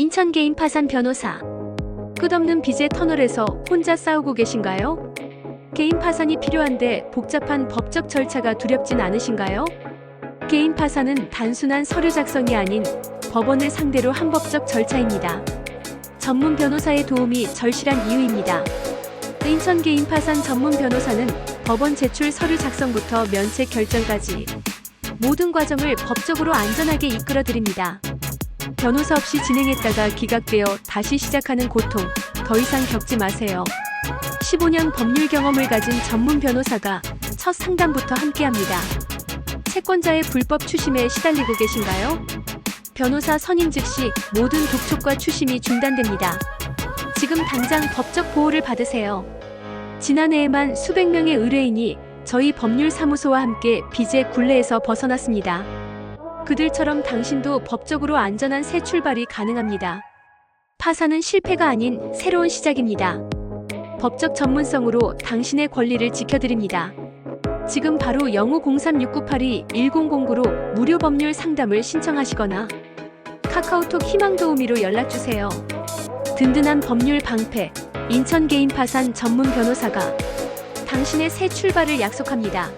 인천 개인 파산 변호사. 끝없는 빚의 터널에서 혼자 싸우고 계신가요? 개인 파산이 필요한데 복잡한 법적 절차가 두렵진 않으신가요? 개인 파산은 단순한 서류 작성이 아닌 법원을 상대로 한 법적 절차입니다. 전문 변호사의 도움이 절실한 이유입니다. 인천 개인 파산 전문 변호사는 법원 제출 서류 작성부터 면책 결정까지 모든 과정을 법적으로 안전하게 이끌어 드립니다. 변호사 없이 진행했다가 기각되어 다시 시작하는 고통 더 이상 겪지 마세요. 15년 법률 경험을 가진 전문 변호사가 첫 상담부터 함께합니다. 채권자의 불법 추심에 시달리고 계신가요? 변호사 선임 즉시 모든 독촉과 추심이 중단됩니다. 지금 당장 법적 보호를 받으세요. 지난해에만 수백 명의 의뢰인이 저희 법률사무소와 함께 빚의 굴레에서 벗어났습니다. 그들처럼 당신도 법적으로 안전한 새 출발이 가능합니다. 파산은 실패가 아닌 새로운 시작입니다. 법적 전문성으로 당신의 권리를 지켜드립니다. 지금 바로 05036982-1009로 무료 법률 상담을 신청하시거나 카카오톡 희망 도우미로 연락 주세요. 든든한 법률 방패, 인천 개인 파산 전문 변호사가 당신의 새 출발을 약속합니다.